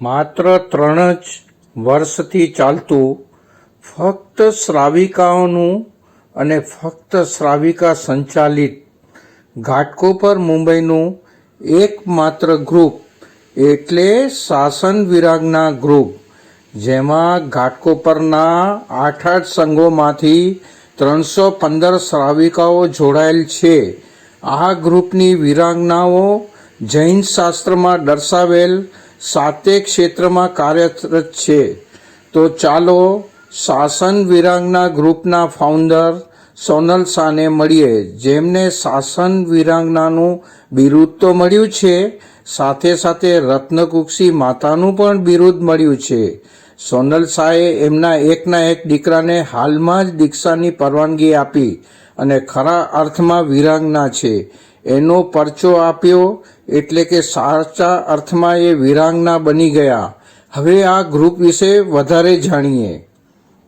માત્ર ત્રણ જ વર્ષથી ચાલતું ફક્ત શ્રાવિકાઓનું અને ફક્ત શ્રાવિકા સંચાલિત ઘાટકોપર મુંબઈનું એકમાત્ર ગ્રુપ એટલે શાસન વિરાગના ગ્રુપ, જેમાં ઘાટકોપરના આઠ આઠ સંઘોમાંથી ત્રણસો પંદર શ્રાવિકાઓ જોડાયેલ છે. આ ગ્રુપની વિરાંગનાઓ જૈન શાસ્ત્રમાં દર્શાવેલ સાતે ક્ષેત્રમાં કાર્યરત છે. તો ચાલો શાસન વિરાંગના ગ્રુપના ફાઉન્ડર સોનલ શાહને મળીએ. જેમને શાસન વિરાંગનાનું બિરુદ તો મળ્યું છે, સાથે સાથે રત્નકુક્ષી માતાનું પણ બિરુદ મળ્યું છે. સોનલ શાહે એમના એકના એક દીકરાને હાલમાં જ દીક્ષાની પરવાનગી આપી અને ખરા અર્થમાં વિરાંગના છે. એનો પરચો આપ્યો એટલે કે સાચા અર્થમાં એ વિરાંગના બની ગયા. હવે આ ગ્રુપ વિશે વધારે જાણીએ.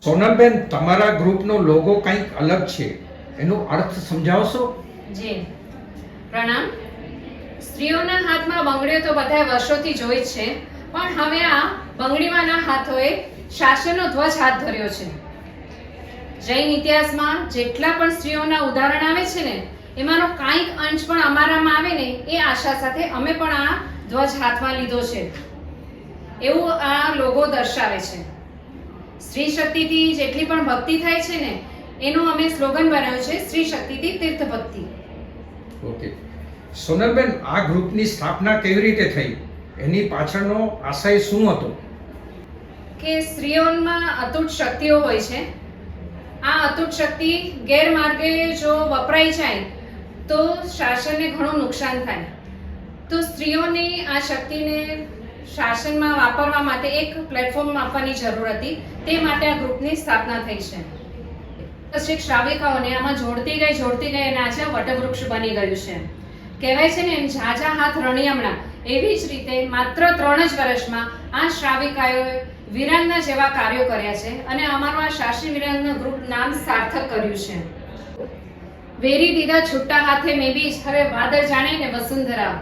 સોનલબેન તમારા ગ્રુપનો લોગો કંઈક અલગ છે. એનો અર્થ સમજાવશો? જી. પ્રણામ. સ્ત્રીઓના હાથમાં બંગડીઓ તો બધાય વર્ષોથી જોઈ છે પણ હવે આ બંગડીમાંના હાથોએ શાસનનો ધ્વજ હાથ ધર્યો છે. જૈન ઇતિહાસમાં જેટલા પણ સ્ત્રીઓના ઉદાહરણ આવે છે ને એમાંનો કાંઈક અંશ પણ અમારામાં આવે ને એ આશા સાથે અમે પણ આ ધ્વજ હાથમાં લીધો છે. એવું આ લોગો દર્શાવે છે. સ્ત્રી શક્તિથી જેટલી પણ ભક્તિ થાય છે ને એનું અમે સ્લોગન બનાવ્યું છે સ્ત્રી શક્તિથી તીર્થ ભક્તિ. ઓકે. સોનલબેન આ ગ્રુપની સ્થાપના કેવી રીતે થઈ? એની પાછળનો આશય શું હતો? કે સ્ત્રીઓમાં અતૂટ શક્તિઓ હોય છે. આ અતૂટ શક્તિ ગેરમાર્ગે જો વપરાઈ જાય તો શાસનને ઘણું નુકસાન થાય. તો સ્ત્રીઓની આ શક્તિને શાસનમાં વાપરવા માટે એક પ્લેટફોર્મ આપવાની જરૂર હતી. તે માટે આ ગ્રુપની સ્થાપના થઈ છે. પછી શ્રાવિકાઓને આમાં જોડતી ગઈ જોડતી ગઈ અને આજે વટવૃક્ષ બની ગયું છે. કહેવાય છે ને એમ, ઝાઝા હાથ રણિયમણા. એવી જ રીતે માત્ર ત્રણ જ વર્ષમાં આ શ્રાવિકાઓએ વિરાંગના જેવા કાર્યો કર્યા છે અને અમારું આ શાસ્ત્રી વિરાંગના ગ્રુપ નામ સાર્થક કર્યું છે. વેરી દીધા છૂટા હાથે મેં બી હરે વાદળ જાણે ને વસુંધરા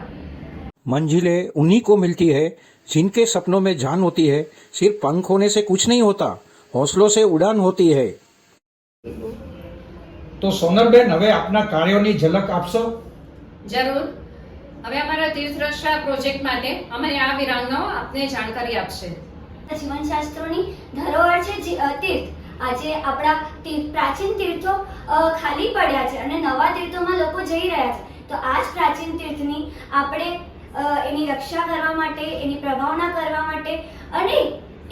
मंजिलें उन्हीं को मिलती है जिनके सपनों में जान होती है सिर्फ पंख होने से कुछ नहीं होता हौसलों से उड़ान होती है તો સોનલબેન હવે આપના કાર્યોની ઝલક આપશો જરૂર હવે અમારા તીર્થરક્ષા પ્રોજેક્ટ માટે અમારી આ વિરાંગનાઓ આપને જાણકારી આપશે જીવનશાસ્ત્રોની ધરોહર છે જી- અ, તીર્થ આજે આપણા પ્રાચીન તીર્થો ખાલી પડ્યા છે અને નવા તીર્થોમાં લોકો જઈ રહ્યા છે. તો આ જ પ્રાચીન તીર્થની આપણે એની રક્ષા કરવા માટે, એની પ્રભાવના કરવા માટે અને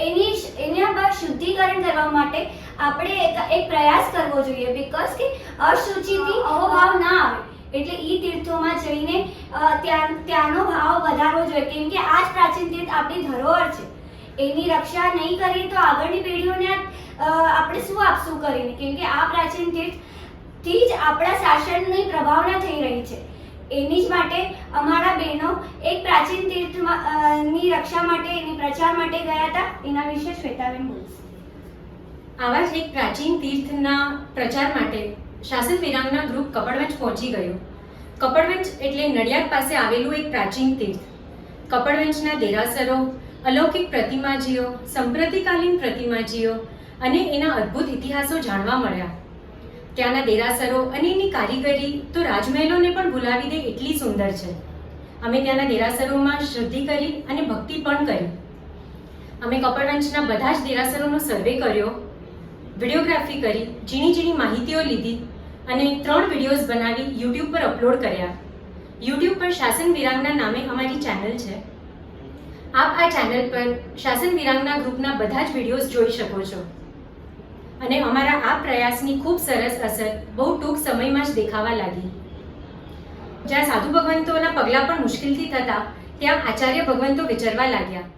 એની એના બાદ શુદ્ધિકરણ કરવા માટે આપણે એક પ્રયાસ કરવો જોઈએ. બીકોઝ કે અશુચિથી અહોભાવ ના આવે. એટલે ઈ તીર્થોમાં જઈને ત્યાં, ત્યાંનો ભાવ વધારવો જોઈએ. કેમ કે આ જ પ્રાચીન તીર્થ આપણી ધરોહર છે. એની રક્ષા નહીં કરીએ તો આગળની પેઢીઓને આપણે શું આપશું કરીને? કેમ કે આ પ્રાચીન તીર્થથી જ આપણા શાસનની પ્રભાવના થઈ રહી છે. એની જ માટે અમારા બહેનો એક પ્રાચીન તીર્થમાં ની રક્ષા માટે, એની પ્રચાર માટે ગયા હતા. એના વિશે શ્વેતાબેન બોલશે. આવા જ એક પ્રાચીન તીર્થના પ્રચાર માટે શાસન વિરાંગના ગ્રુપ કપડવંજ પહોંચી ગયું. કપડવંજ એટલે નડિયાદ પાસે આવેલું એક પ્રાચીન તીર્થ. કપડવંજના દેરાસરો અલૌકિક પ્રતિમાજીઓ, સંપ્રતિકાલીન પ્રતિમાજીઓ અને એના અદ્ભુત ઇતિહાસો જાણવા મળ્યા. ત્યાંના દેરાસરો અને એની કારીગરી તો રાજમહેલોને પણ ભૂલાવી દે એટલી સુંદર છે. અમે ત્યાંના દેરાસરોમાં શુદ્ધિ કરી અને ભક્તિ પણ કરી. અમે કપડવંશના બધા જ દેરાસરોનો સર્વે કર્યો, વિડીયોગ્રાફી કરી, ઝીણી ઝીણી માહિતીઓ લીધી અને ત્રણ વિડીયોઝ બનાવી યુટ્યુબ પર અપલોડ કર્યા. યુટ્યુબ પર શાસન વિરાંગના નામે અમારી ચેનલ છે. આપ આ ચેનલ પર શાસન વિરાંગના ગ્રુપના બધા જ વિડીયોઝ જોઈ શકો છો. અને અમારા આ પ્રયાસની ખૂબ સરસ અસર બહુ ટૂંક સમયમાં જ દેખાવા લાગી. જ્યાં સાધુ ભગવંતોના પગલાં પણ મુશ્કેલથી થતા, ત્યાં આચાર્ય ભગવંતો વિચારવા લાગ્યા.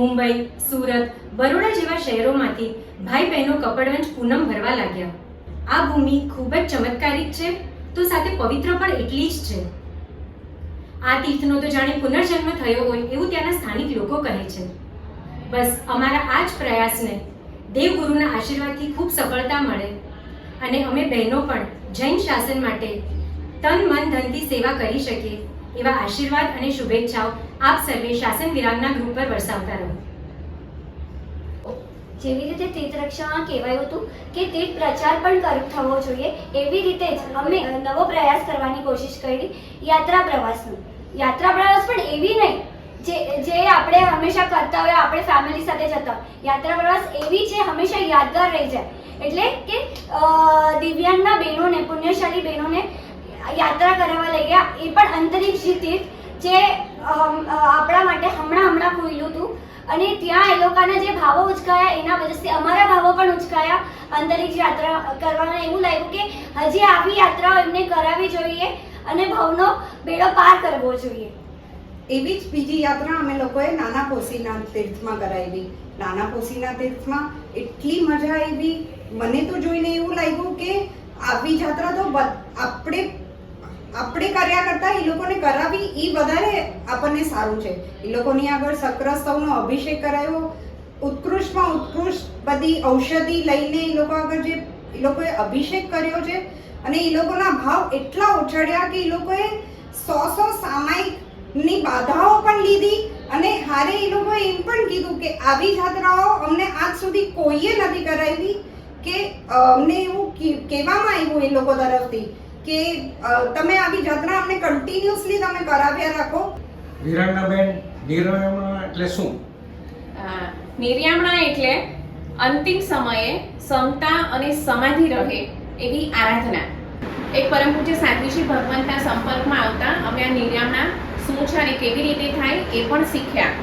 મુંબઈ, સુરત, બરોડા જેવા શહેરોમાંથી ભાઈ બહેનો કપડવંજ પૂનમ ભરવા લાગ્યા. આ ભૂમિ ખૂબ જ ચમત્કારિક છે, તો સાથે પવિત્ર પણ એટલી જ છે. આ તીર્થનો તો જાણે પુનર્જન્મ થયો હોય એવું ત્યાંના સ્થાનિક લોકો કહે છે. બસ અમારા આ જ પ્રયાસને દેવગુરુના આશીર્વાદથી ખૂબ સફળતા મળે અને અમે બહેનો પણ જૈન શાસન માટે તન મન ધનથી સેવા કરી શકીએ એવા આશીર્વાદ અને શુભેચ્છાઓ આપ સર્વે શાસન વિરાગના ગ્રુપ પર વરસાવતા રહો. જેવી રીતે તીર્થરક્ષામાં કહેવાયું હતું કે તીર્થ પ્રચાર પણ થવો જોઈએ, એવી રીતે જ અમે નવો પ્રયાસ કરવાની કોશિશ કરી યાત્રા પ્રવાસનો. યાત્રા પ્રવાસ પણ એવી નહીં, જે જે આપણે હંમેશા કરતા હોય, આપણે ફેમિલી સાથે જતા યાત્રા પ્રવાસ એવી છે, હંમેશા યાદગાર રહી જાય. એટલે કે દિવ્યાંગના બહેનોને, પુણ્યશાળી બહેનોને યાત્રા કરાવવા લઈ ગયા. એ પણ અંતરિક્ષ તીર્થ જે આપણા માટે હમણાં હમણાં ખુલ્યું હતું. અને ત્યાં એ લોકોના જે ભાવો ઉચકાયા, એના વજહથી અમારા ભાવો પણ ઉચકાયા અંતરિક્ષ યાત્રા કરવાના. એવું લાગ્યું કે હજી આવી યાત્રાઓ એમને કરાવવી જોઈએ. અને ભવનો બેડો પાર કરવો જોઈએ. એવી જ બીજી યાત્રા અમે લોકોએ નાના કોસીના તીર્થમાં કરાવી. નાના કોસીના તીર્થમાં એટલી મજા આવી. મને તો જોઈને એવું લાગ્યું કે આવી યાત્રા તો આપણે આપણે કર્યા કરતા એ લોકોને કરાવી એ વધારે આપણને સારું છે. એ લોકોની આગળ સક્રસ્તવનો અભિષેક કરાયો. ઉત્કૃષ્ટમાં ઉત્કૃષ્ટ બધી ઔષધિ લઈને એ લોકો આગળ જે, એ લોકોએ અભિષેક કર્યો છે. અને એ લોકોના ભાવ એટલા ઉછળ્યા કે એ લોકોએ સો સો સામાયિકની બાધાઓ પણ લીધી અને હારે એ લોકોએ એમ પણ કીધું કે આવી જાત્રાઓ અમને આજ સુધી કોઈએ નથી કરાવી કે અમને એવું કહેવામાં આવ્યું એ લોકો તરફથી કે તમે આવી જાત્રા અમને કન્ટિન્યુઅસલી તમે કરાવ્યા રાખો. વિરાણાબેન નિર્ણયમાં એટલે શું? નિર્યામણા એટલે અંતિમ સમયે સમતા અને સમાધિ રહે. એવી આરાધના. એક પરમ પૂજ્ય સાધ્વીજી ભગવંતના સંપર્કમાં આવતા અમે આ નિર્યામણા શું છે અને કેવી રીતે થાય એ પણ શીખ્યા.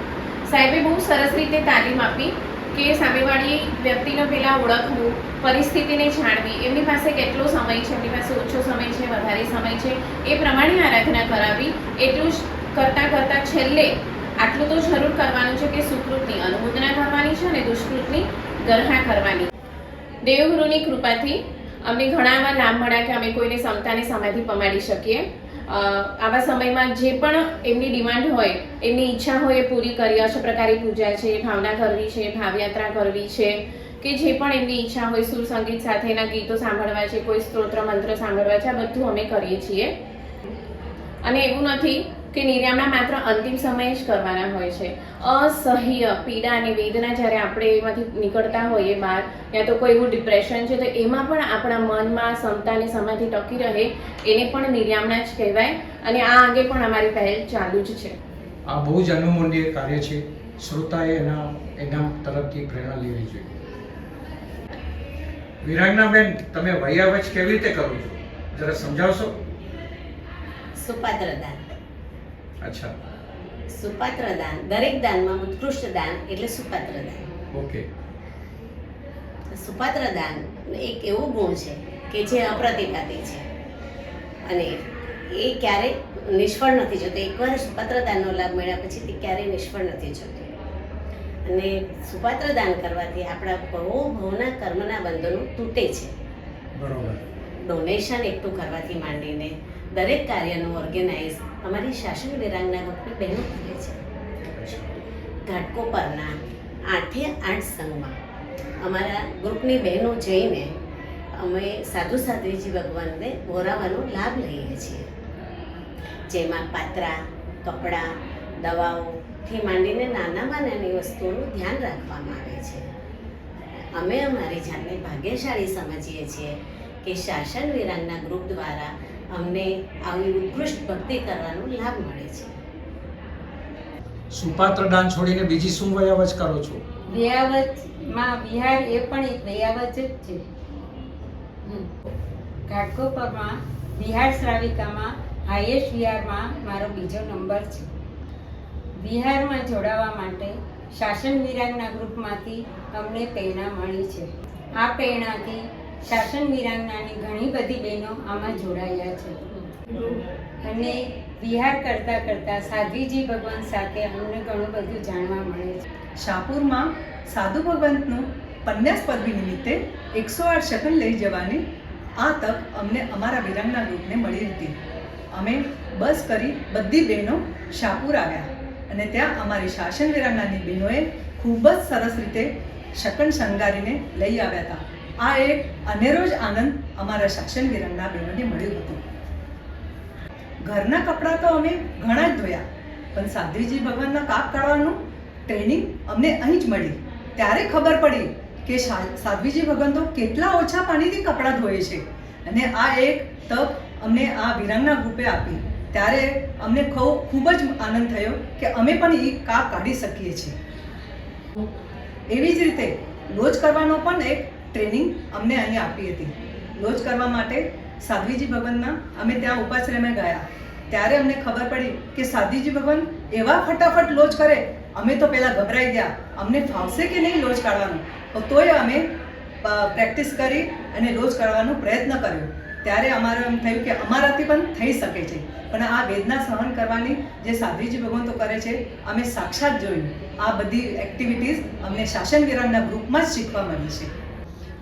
સાહેબે બહુ સરસ રીતે તાલીમ આપી કે સામેવાળી વ્યક્તિને પહેલાં ઓળખવું, પરિસ્થિતિને જાણવી, એમની પાસે કેટલો સમય છે, એમની પાસે ઓછો સમય છે, વધારે સમય છે, એ પ્રમાણે આરાધના કરાવી. એટલું જ કરતાં કરતાં છેલ્લે આટલું તો જરૂર કરવાનું છે કે સુકૃતની અનુમોદના કરવાની છે અને દુષ્કૃતની ગરહા કરવાની. દેવગુરુની કૃપાથી અમને ઘણા એવા લાભ મળ્યા કે અમે કોઈને સમતાની સમાધિ પમાડી શકીએ. આવા સમયમાં જે પણ એમની ડિમાન્ડ હોય, એમની ઈચ્છા હોય એ પૂરી કરી પ્રકારે પૂજા છે, ભાવના કરવી છે, ભાવયાત્રા કરવી છે, કે જે પણ એમની ઈચ્છા હોય, સુર સંગીત સાથેના ગીતો સાંભળવા છે, કોઈ સ્તોત્ર મંત્ર સાંભળવા છે, આ બધું અમે કરીએ છીએ. અને એવું નથી કે નિર્યામના માત્ર અંતિમ સમયે જ કરવાના હોય છે. અસહ્ય પીડા અને વેદના જ્યારે આપણે એમાંથી નીકળતા હોઈએ બહાર યા તો કોઈ એવું ડિપ્રેશન છે તો એમાં પણ આપણા મનમાં ક્ષમતાની સમાધિ ટકી રહે એને પણ નિર્યામના જ કહેવાય. અને આ અંગે પણ અમારી પહેલ ચાલુ જ છે. આ બહુ જ અનુમૂલ્ય કાર્ય છે. શ્રોતાએ એના એના તરફથી પ્રેરણા લેવી જોઈએ. વિરાંગનાબેન તમે વૈયાવચ કેવી રીતે કરો છો? જરા સમજાવશો? સુપાત્ર દાન અચ્છા. સુપાત્ર દાન દરેક દાનમાં ઉત્કૃષ્ટ દાન એટલે સુપાત્ર દાન ઓકે. સુપાત્ર દાન એક એવો ગુણ છે કે જે અપ્રતિપાતી છે. અને એ ક્યારેય નિષ્ફળ નથી જતો. એકવાર સુપાત્ર દાનનો લાભ મળ્યા પછી તે ક્યારેય નિષ્ફળ નથી જતું. અને સુપાત્ર દાન કરવાથી આપણા બહુ ભવના કર્મના બંધનો તૂટે છે. બરોબર. ડોનેશન એકઠું કરવાથી માંડીને દરેક કાર્યનું ઓર્ગેનાઇઝ અમારી શાસન વિરાંગના ગ્રુપની બહેનો કરે છે. ઘાટકોપરના આઠે આઠ સંઘમાં અમારા ગ્રુપની બહેનો જઈને અમે સાધુ સાધ્વીજી ભગવાનને બોરાવાનો લાભ લઈએ છીએ. જેમાં પાત્રા, કપડાં દવાઓથી માંડીને નાનામાં નાની વસ્તુઓનું ધ્યાન રાખવામાં આવે છે. અમે અમારી જાતને ભાગ્યશાળી સમજીએ છીએ કે શાસન વિરાંગના ગ્રુપ દ્વારા અમને આવી ઉત્કૃષ્ટ ભક્તિ કરવાનો લાભ મળે છે. સુપાત્ર દાન છોડીને બીજી શું વયાવચ કરો છો? વિયાવતમાં વિહાર એ પણ એક વિયાવત જ છે. ઘાટકોપરમાં વિહાર શ્રાવિકામાં હાઈએસ્ટ વિહારમાં મારો બીજો નંબર છે. વિહારમાં જોડાવા માટે શાસન વિરાગના ગ્રુપમાંથી અમને પ્રેરણા મળી છે. આ પ્રેરણાથી શાસન વિરાંગનાની ઘણી બધી બહેનો આમાં જોડાયા છે. અને વિહાર કરતાં કરતાં સાધ્વીજી ભગવાન સાથે અમને ઘણું બધું જાણવા મળે છે. શાહપુરમાં સાધુ ભગવંતનું પન્યાસ પદવી નિમિત્તે એકસો આઠ શકલ લઈ જવાની આ તક અમને અમારા વિરાંગના ગ્રુપને મળી હતી. અમે બસ કરી બધી બહેનો શાહપુર આવ્યા અને ત્યાં અમારી શાસન વિરાંગનાની બહેનોએ ખૂબ જ સરસ રીતે શકન શણગારીને લઈ આવ્યા હતા. આ એક અનેરો જ આનંદ અમારા શાસન વિરંગના બહેનોને મળ્યું હતું. ઘરના કપડાં તો અમે ઘણા જ ધોયા, પણ સાધ્વીજી ભગવાનના કાપ કાઢવાનું ટ્રેનિંગ અમને અહીં જ મળી. ત્યારે ખબર પડી કે સાધ્વીજી ભગવાન તો કેટલા ઓછા પાણીથી કપડાં ધોએ છે. અને આ એક તક અમને આ વિરંગના ગ્રુપે આપી. ત્યારે અમને ખૂબ જ આનંદ થયો કે અમે પણ એ કાપ કાઢી શકીએ છીએ. એવી જ રીતે લોજ કરવાનો પણ એક ટ્રેનિંગ અમને અહીં આપી હતી. લોજ કરવા માટે સાધ્વીજી ભગવાનના અમે ત્યાં ઉપાશ્રમે ગયા. ત્યારે અમને ખબર પડી કે સાધ્વીજી ભગવાન એવા ફટાફટ લોજ કરે, અમે તો પહેલાં ગભરાઈ ગયા. અમને ફાવશે કે નહીં લોજ કાઢવાનું? તોય અમે પ્રેક્ટિસ કરી અને લોજ કરવાનો પ્રયત્ન કર્યો. ત્યારે અમારે એમ થયું કે અમારાથી પણ થઈ શકે છે. પણ આ વેદના સહન કરવાની જે સાધ્વીજી ભગવાન તો કરે છે, અમે સાક્ષાત જોયું આ બધી એક્ટિવિટીઝ અમને શાસન વિરામના ગ્રુપમાં જ શીખવા મળી છે.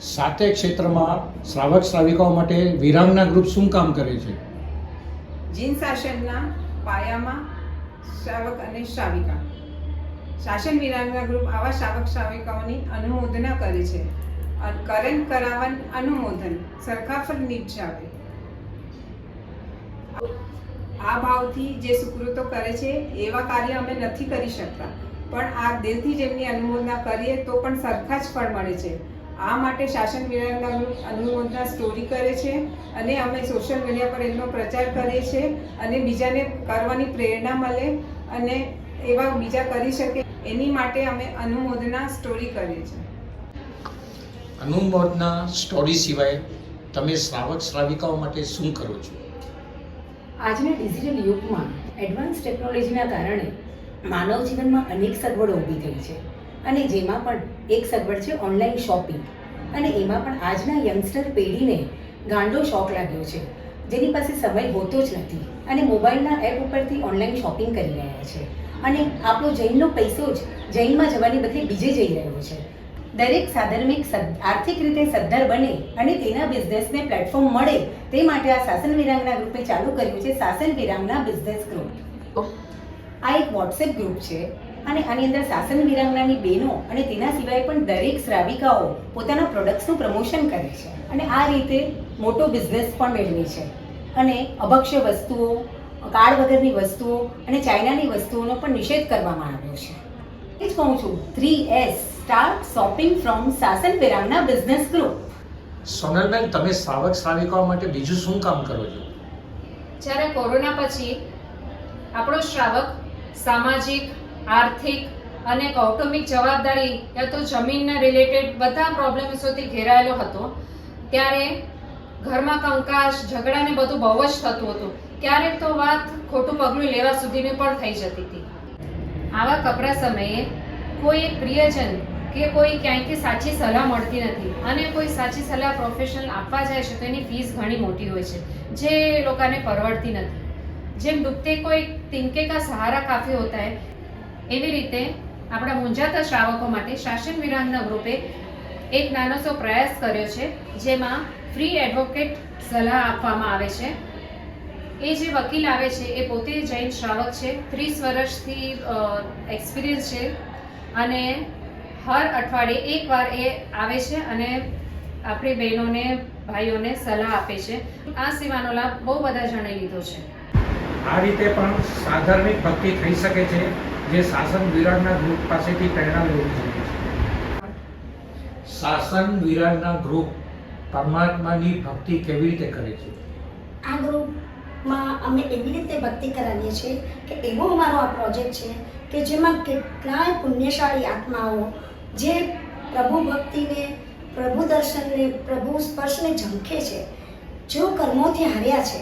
સાતે ક્ષેત્રમાં શ્રાવક શ્રાવિકાઓ માટે વિરાંગના ગ્રુપ શું કામ કરે છે? જીન શાસનના પાયામાં શ્રાવક અને શ્રાવિકા. શાસન વિરાંગના ગ્રુપ આવા શ્રાવક શ્રાવિકાઓની અનુમોદના કરે છે. કરણ કરાવન અનુમોદન. સરખાફર નિપજાવે. આ ભાવથી જે સુકૃતો કરે છે, એવા કાર્ય અમે નથી કરી શકતા. પણ આ દિલથી જેમની અનુમોદના કરીએ તો પણ સરખા જ ફળ મળે છે. આ માટે શાસન વિરાંગના અનુમોદના સ્ટોરી કરે છે અને અમે સોશિયલ મીડિયા પર એમનો પ્રચાર કરીએ છીએ અને બીજાને કરવાની પ્રેરણા મળે અને એવા બીજા કરી શકે. એની માટે અમે અનુમોદના સ્ટોરી કરીએ છીએ. અનુમોદના સ્ટોરી સિવાય તમે શ્રાવક શ્રાવિકાઓ માટે શું કરો છો? આજના ડિજિટલ યુગમાં એડવાન્સ ટેકનોલોજીના કારણે માનવ જીવનમાં અનેક સગવડો ઊભી થઈ છે. અને જેમાં પણ એક સગવડ છે ઓનલાઈન શોપિંગ અને એમાં પણ આજના યંગસ્ટર પેઢીને ગાંડો શોખ લાગ્યો છે. જેની પાસે સમય હોતો જ નથી અને મોબાઈલના એપ ઉપરથી ઓનલાઈન શોપિંગ કરી રહ્યા છે. અને આપણો જૈનનો પૈસો જ જૈનમાં જવાની બદલે બીજે જઈ રહ્યો છે. દરેક સાધર્મિક આર્થિક રીતે સદ્ધર બને અને તેના બિઝનેસને પ્લેટફોર્મ મળે તે માટે આ શાસન વિરાંગના ગ્રુપે ચાલુ કર્યું છે શાસન વિરાંગના બિઝનેસ ગ્રુપ આ એક વોટ્સએપ ગ્રુપ છે. અને આની અંદર શાસન વિરાંગનાની બહેનો અને તેના સિવાય પણ દરેક શ્રાવિકાઓ પોતાના પ્રોડક્ટ્સનું પ્રમોશન કરે છે. અને આ રીતે મોટો બિઝનેસ પણ મેળવે છે. અને અભક્ષ્ય વસ્તુઓ કાર્ડ વગરની વસ્તુઓ અને ચાઇનાની વસ્તુઓનો પણ નિષેધ કરવામાં આવ્યો છે. એ જ કહું છું three S start shopping from શાસન વિરાંગના બિઝનેસ ગ્રુપ સોનલબેન તમે શ્રાવક શ્રાવિકાઓ માટે બીજું શું કામ કરો છો? જ્યારે કોરોના પછી આપણો શ્રાવક સામાજિક આર્થિક અને કૌટુંબિક જવાબદારી યા તો જમીનના રિલેટેડ બધા પ્રોબ્લેમ્સોથી ઘેરાયેલો હતો. ત્યારે ઘરમાં કંકાશ ઝઘડાને બધું બહુ જ થતું હતું. ક્યારેક તો વાત ખોટું પગલું લેવા સુધીની પણ થઈ જતી હતી. આવા કપરા સમયે કોઈ પ્રિયજન કે કોઈ ક્યાંયથી સાચી સલાહ મળતી નથી અને કોઈ સાચી સલાહ પ્રોફેશનલ આપવા જાય છે તો એની ફીસ ઘણી મોટી હોય છે. જે લોકોને પરવડતી નથી. જેમ ડૂબતે કોઈ તિનકે કા સહારા કાફી હોતા હૈ એવી રીતે આપણા મૂંઝાતા શ્રાવકો માટે શાસન વિરામના ગ્રુપે એક નાનો પ્રયાસ કર્યો છે, જેમાં ફ્રી એડવોકેટ સલાહ આપવામાં આવે છે. એ જે વકીલ આવે છે, એ પોતે જૈન શ્રાવક છે, ત્રીસ વર્ષથી એક્સપિરિયન્સ છે અને હર અઠવાડિયે એકવાર એ આવે છે અને આપણી બહેનોને, ભાઈઓને સલાહ આપે છે. આ સેવાનો લાભ બહુ બધા જણાવી લીધો છે. આ રીતે પણ સાધાર્મિક ભક્તિ થઈ શકે છે. જે શાસન વિરાટના ગ્રુપ પાસેથી પ્રેરણા લેવી જોઈએ શાસન વિરાટના ગ્રુપ પરમાત્માની ભક્તિ કેવી રીતે કરે છે? આ ગ્રુપમાં અમે એવી રીતે ભક્તિ કરાવીએ છીએ કે એવો અમારો આ પ્રોજેક્ટ છે કે જેમાં કેટલાય પુણ્યશાળી આત્માઓ જે પ્રભુ ભક્તિને પ્રભુ દર્શનને પ્રભુ સ્પર્શને ઝંખે છે જો કર્મોથી હાર્યા છે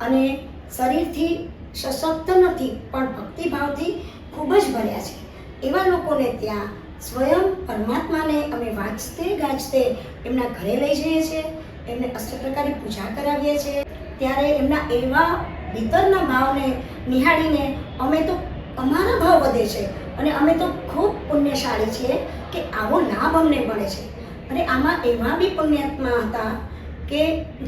અને શરીરથી સશક્ત નથી, પણ ભક્તિભાવથી ખૂબ જ ભર્યા છે. એવા લોકોને ત્યાં સ્વયં પરમાત્માને અમે વાંચતે ગાજતે એમના ઘરે લઈ જઈએ છીએ, એમને અષ્ટપ્રકારની પૂજા કરાવીએ છીએ. ત્યારે એમના એવા ભીતરના ભાવને નિહાળીને અમે તો અમારા ભાવ વધે છે અને અમે તો ખૂબ પુણ્યશાળી છીએ કે આવો લાભ અમને મળે છે. અને આમાં એવા બી પુણ્યાત્મા હતા કે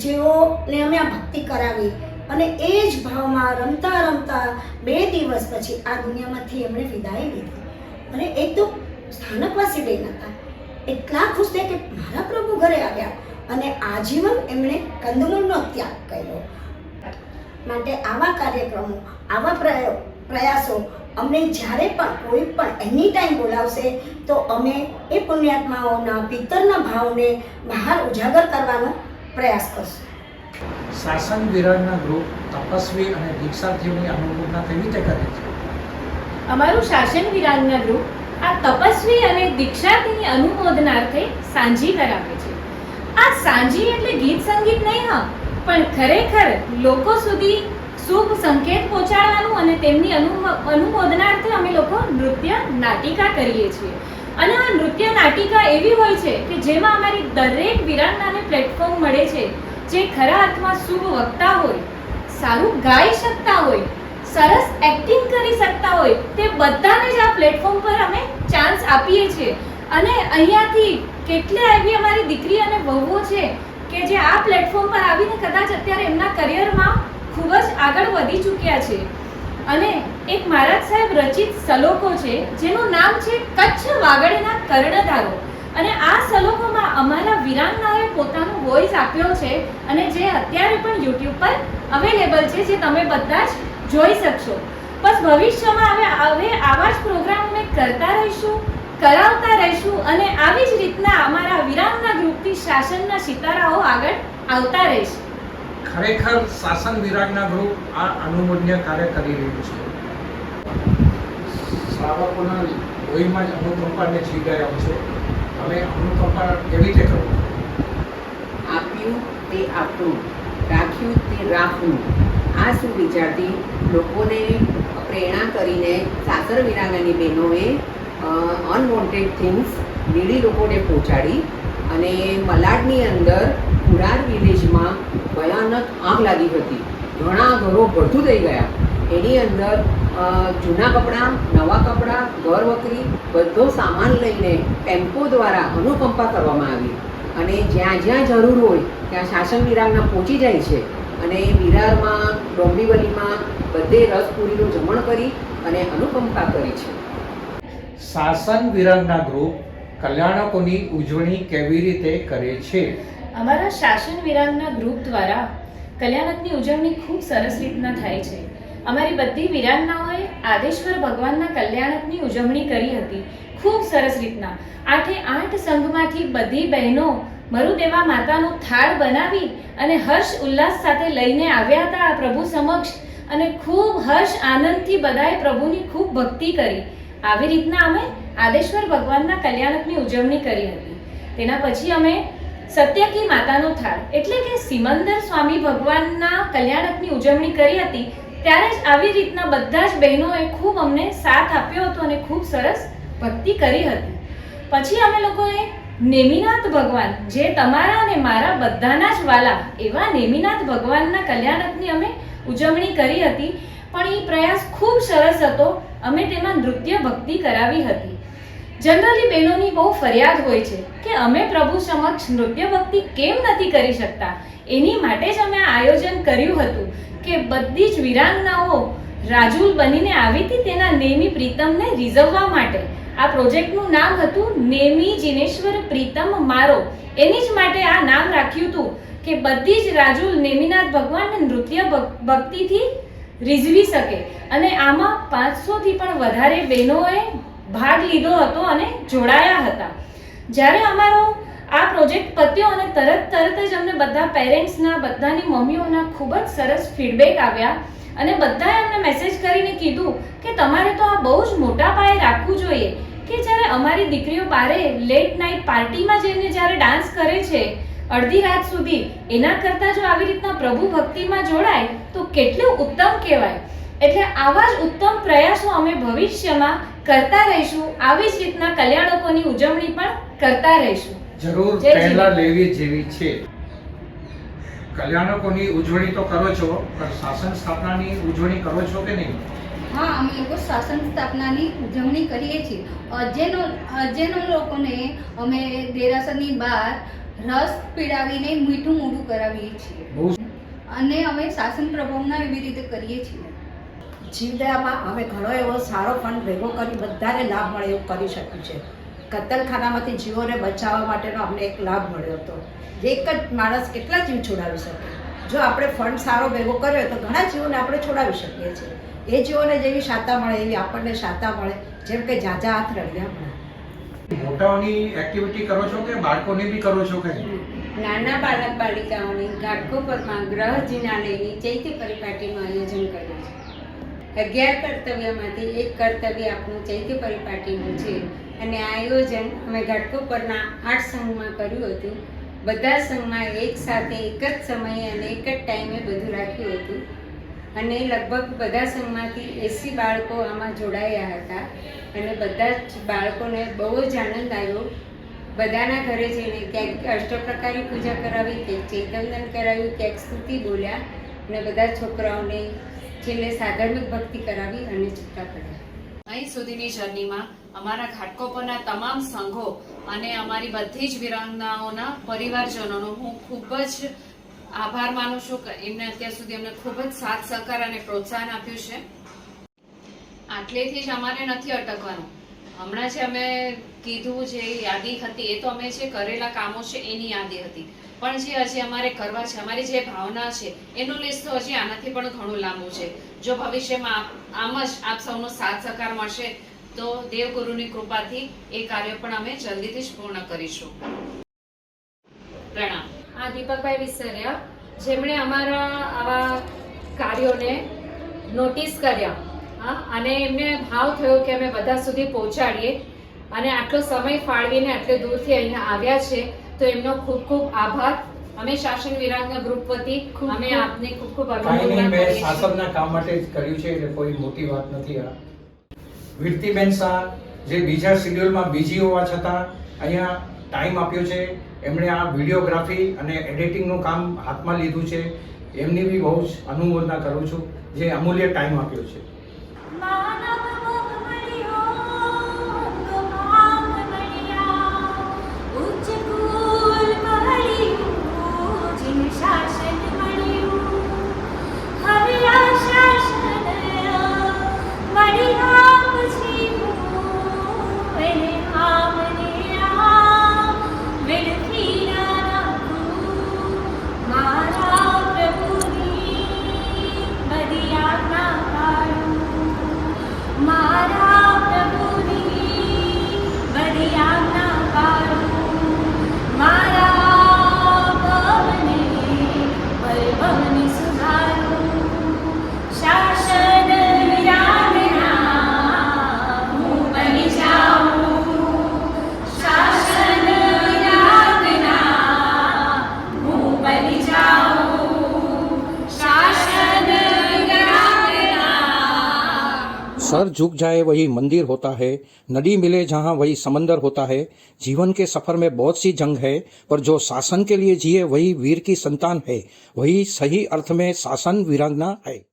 જેઓને અમે આ ભક્તિ કરાવી અને એ જ ભાવમાં રમતા રમતા બે દિવસ પછી આ દુનિયામાંથી એમણે વિદાય લીધી. અને એક તો સ્થાનકવાસી બેન હતા. એટલા ખુશ થયા કે મારા પ્રભુ ઘરે આવ્યા અને આજીવન એમણે કંદમૂળનો ત્યાગ કર્યો. માટે આવા કાર્યક્રમો, આવા પ્રયાસો અમને જ્યારે પણ કોઈ પણ એની ટાઈમ બોલાવશે, તો અમે એ પુણ્યાત્માઓના પિત્તરના ભાવને બહાર ઉજાગર કરવાનો પ્રયાસ કરશું. શાસન વિરાટના ગ્રુપ તપસ્વી અને દીક્ષાર્થીઓની અનુકૂળતા કેવી રીતે કરે છે? અમારું શાસન વિરાજના ગ્રુપ આ તપસ્વી અને દીક્ષાર્થીની અનુમોદનાર્થે સાંજી કરાવે છે. આ સાંજી એટલે ગીત સંગીત નહીં હા, પણ ખરેખર લોકો સુધી શુભ સંકેત પહોંચાડવાનું અને તેમની અનુ અનુમોદનાર્થે અમે લોકો નૃત્ય નાટિકા કરીએ છીએ. અને આ નૃત્ય નાટિકા એવી હોય છે કે જેમાં અમારી દરેક વિરાંગનાને પ્લેટફોર્મ મળે છે. જે ખરા અર્થમાં શુભ વક્તા હોય, સારું ગાઈ શકતા હોય, સરસ એક્ટિંગ કરી શકતા હોય, તે બધાને જ આ પ્લેટફોર્મ પર અમે ચાન્સ આપીએ છીએ. અને અહીંયાથી કેટલી એવી અમારી દીકરી અને વહુઓ છે કે જે આ પ્લેટફોર્મ પર આવીને કદાચ અત્યારે એમના કરિયરમાં ખૂબ જ આગળ વધી ચૂક્યા છે. અને એક મહારાજ સાહેબ રચિત સલોકો છે, જેનું નામ છે કચ્છ વાગડના કર્ણધારો. અને આ સલોકોમાં અમારા વિરાંગનાઓએ પોતાનો વોઇસ આપ્યો છે અને જે અત્યારે પણ યુટ્યુબ પર અવેલેબલ છે, જે તમે બધા જ જોઈ શકશો. બસ ભવિષ્યમાં હવે હવે આવા જ પ્રોગ્રામ અમે કરતા રહીશું, કરાવતા રહીશું અને આવી જ રીતના અમારા વિરાંગના ગ્રુપથી શાસનના સિતારાઓ આગળ આવતા રહેશે. ખરેખર શાસન વિરાટના ગ્રુપ આ અનુમૂલ્ય કાર્ય કરી રહ્યું છે. શ્રાવકોના લોહીમાં જ અનુકંપાને જીવ ગયા છો. હવે અનુકંપા એવી રીતે કરું? આપ્યું તે આપણું, રાખ્યું તે રાખવું. આ સુવિચારથી લોકોને પ્રેરણા કરીને સાસર વિરાંગાની બહેનોએ અનવોન્ટેડ થિંગ્સ નીડી લોકોને પહોંચાડી અને મલાડની અંદર કુરાર વિલેજમાં ભયાનક આગ લાગી હતી. ઘણા ઘરો ભડથું થઈ ગયા. એની અંદર જૂના કપડાં નવા કપડાં ઘર વકરી બધો સામાન લઈને ટેમ્પો દ્વારા અનુકંપા કરવામાં આવી. અને જ્યાં જ્યાં જરૂર હોય ત્યાં શાસન વિરારના પહોંચી જાય છે. અને વિરારમાં ડોંબીવલીમાં બધે રસપુરીનું જમણ કરી અને અનુકંપા કરી છે. શાસન વિરાગના ગ્રુપ કલ્યાણકોની ઉજવણી કેવી રીતે કરે છે? અમારા શાસન વિરાગના ગ્રુપ દ્વારા કલ્યાણકની ઉજવણી ખૂબ સરસ રીતના થાય છે. અમારી બધી વિરાંગનાઓએ આદેશ્વર ભગવાનના કલ્યાણકની ઉજવણી કરી હતી. ખૂબ સરસ રીતના. આઠે આઠ સંઘમાંથી બધી બહેનો મરુદેવા માતાનો થાળ બનાવી અને હર્ષ ઉલ્લાસ સાથે લઈને આવ્યા હતા પ્રભુ સમક્ષ અને ખૂબ હર્ષ આનંદથી બધાએ પ્રભુની ખૂબ ભક્તિ કરી. આવી રીતના અમે આદેશ્વર ભગવાનના કલ્યાણકની ઉજવણી કરી હતી. તેના પછી અમે સત્યકી માતાનો થાળ એટલે કે સિમંદર સ્વામી ભગવાનના કલ્યાણકની ઉજવણી કરી હતી. ત્યારે જ આવી રીતના બધા જ બહેનોએ ખૂબ અમને સાથ આપ્યો હતો અને ખૂબ સરસ ભક્તિ કરી હતી. પછી અમે લોકોએ નેમિનાથ ભગવાન, જે તમારા અને મારા બધાના જ વાલા એવા નેમિનાથ ભગવાનના કલ્યાણકની અમે ઉજવણી કરી હતી. પણ એ પ્રયાસ ખૂબ સરસ હતો. અમે તેમાં નૃત્ય ભક્તિ કરાવી હતી. જનરલી બહેનોની બહુ ફરિયાદ હોય છે કે અમે પ્રભુ સમક્ષ નૃત્ય ભક્તિ કેમ નથી કરી શકતા? એની માટે જ અમે આયોજન કર્યું હતું કે બધી જ વિરાંગનાઓ રાજુલ બનીને આવી હતી તેના નેમી પ્રીતમને રીઝવવા માટે. આ પ્રોજેક્ટનું નામ હતું નેમી જીનેશ્વર પ્રીતમ મારો. એની જ માટે આ નામ રાખ્યું હતું કે બધી જ રાજુલ નેમિનાથ ભગવાનને નૃત્ય ભક- ભક્તિથી રીઝવી શકે. અને આમાં પાંચસોથી પણ વધારે બહેનોએ ભાગ લીધો હતો અને જોડાયા હતા. જ્યારે અમારો આ પ્રોજેક્ટ પત્યો અને તરત તરત જ અમને બધા પેરેન્ટ્સના, બધાની મમ્મીઓના ખૂબ જ સરસ ફીડબેક આવ્યા અને બધાએ અમને મેસેજ કરીને કીધું કે તમારે તો આ બહુ જ મોટા પાયે રાખવું જોઈએ કે જ્યારે અમારી દીકરીઓ બારે લેટ નાઇટ પાર્ટીમાં જઈને જ્યારે ડાન્સ કરે છે, અડધી રાત સુધી એના કરતાં જો આવી રીતના પ્રભુ ભક્તિમાં જોડાય તો કેટલું ઉત્તમ કહેવાય. એટલે આવા જ ઉત્તમ પ્રયાસો અમે ભવિષ્યમાં કરતા રહીશું, આવી જ રીતના કલ્યાણકોની ઉજવણી પણ કરતા રહીશું. જરૂર પહેલા લેવી જેવી છે. કલ્યાણકોની ઉજવણી તો કરો છો પણ શાસન સ્થાપનાની ઉજવણી કરો છો કે નહીં? હા અમે લોકો શાસન સ્થાપનાની ઉજવણી કરીએ છીએ. અજેનો અજેનો લોકોને અમે દેરાસરની બહાર રસ પીડાવીને મીઠું મોઢું કરાવીએ છીએ. બહુ અને અમે શાસન પ્રભાવના એવી રીતે કરીએ છીએ. જીવદયામાં અમે ઘણો એવો સારો ફંડ ભેગો કરી બધાને લાભ મળે એવું કરી શક્યું છે. કતલખાનામાંથી જીવોને બચાવવા માટેનો અમને એક લાભ મળ્યો હતો. જે એક જ માણસ કેટલા જીવ છોડાવી શકે? જો આપણે ફંડ સારો ભેગો કર્યો તો ઘણા જીવોને આપણે છોડાવી શકીએ છીએ. એ જીવોને જેવી શાતા મળે એવી આપણને શાતા મળે જેમ કે જાજા હાથ રળિયા મળે મોટાઓની એક્ટિવિટી કરો છો કે બાળકોની બી કરો છો કે? નાના બાળક બાલિકાઓની ઘાટકોપરમાં ગ્રહ જિનાલયની ચૈત્ય પરિપાટીનું આયોજન કર્યું છે અગિયાર કર્તવ્યમાંથી એક કર્તવ્ય આપણું ચૈત્ય પરિપાટીનું છે. અને આયોજન અમે ઘાટકોપરના આઠ સંઘમાં કર્યું હતું. બધા સંઘમાં એક સાથે એક જ સમયે અને એક જ ટાઈમે બધું રાખ્યું હતું. અને લગભગ બધા સંઘમાંથી એસી બાળકો આમાં જોડાયા હતા. અને બધા જ બાળકોને બહુ જ આનંદ આવ્યો. બધાના ઘરે જઈને ક્યાંક અષ્ટપ્રકારી પૂજા કરાવી, ક્યાંક ચેતવંદન કરાવ્યું ક્યાંક સ્તુતિ બોલ્યા અને બધા છોકરાઓને છેલ્લે સાધર્મિક ભક્તિ કરાવી અને છૂટા પડ્યા. અહીં સુધીની જર્નીમાં અમારા ઘાટકોપરના તમામ સંઘો અને અમારી બધી જ વિરાંગનાઓના પરિવારજનોનો હું ખૂબ જ આભાર માનું છું એમને અત્યાર સુધી અમને ખૂબ જ સાથ સહકાર અને પ્રોત્સાહન આપ્યું છે. આટલેથી જ અમારે નથી અટકવાનું. હમણાં જે અમે કીધું જે યાદી હતી એ તો અમે જે કરેલા કામો છે એની યાદી હતી. પણ જે હજી અમારે કરવા છે, અમારી જે ભાવના છે, એનું લિસ્ટ તો હજી આનાથી પણ ઘણું લાંબુ છે. જો ભવિષ્યમાં આમ જ આપ સૌનો સાથ સહકાર મળશે તો દેવગુરુની કૃપાથી એ કાર્ય પણ અમે જલ્દીથી જ પૂર્ણ કરીશું. પ્રણામ. આ દીપકભાઈ વિસર્યા. જેમણે અમારા આવા કાર્યોને નોટિસ કર્યા હા અને એમને ભાવ થયો કે અમે બધા સુધી પહોંચાડીએ અને આટલો સમય ફાળવીને આટલે દૂરથી અહીંયા આવ્યા છે તો એમનો ખૂબ ખૂબ આભાર. અમે શાસન વિરાગના ગ્રુપ વતી અમે આપને ખૂબ ખૂબ અભિનંદન કરીએ છીએ શાસનના કામ માટે જ કર્યું છે એટલે કોઈ મોટી વાત નથી આ. વિરતીબેન શાહ, જે બીજા શિડ્યુલમાં બીજી હોવા છતાં અહીંયા ટાઈમ આપ્યો છે. એમણે આ વિડીયોગ્રાફી અને એડિટિંગનું કામ હાથમાં લીધું છે. એમની બી બહુ જ અનુમોદના કરું છું, જે અમૂલ્ય ટાઈમ આપ્યો છે. મારા झुक जाए वही मंदिर होता है, नदी मिले जहाँ वही समंदर होता है। जीवन के सफ़र में बहुत सी जंग है, पर जो शासन के लिए जिए वही वीर की संतान है। वही सही अर्थ में शासन वीरांगना है।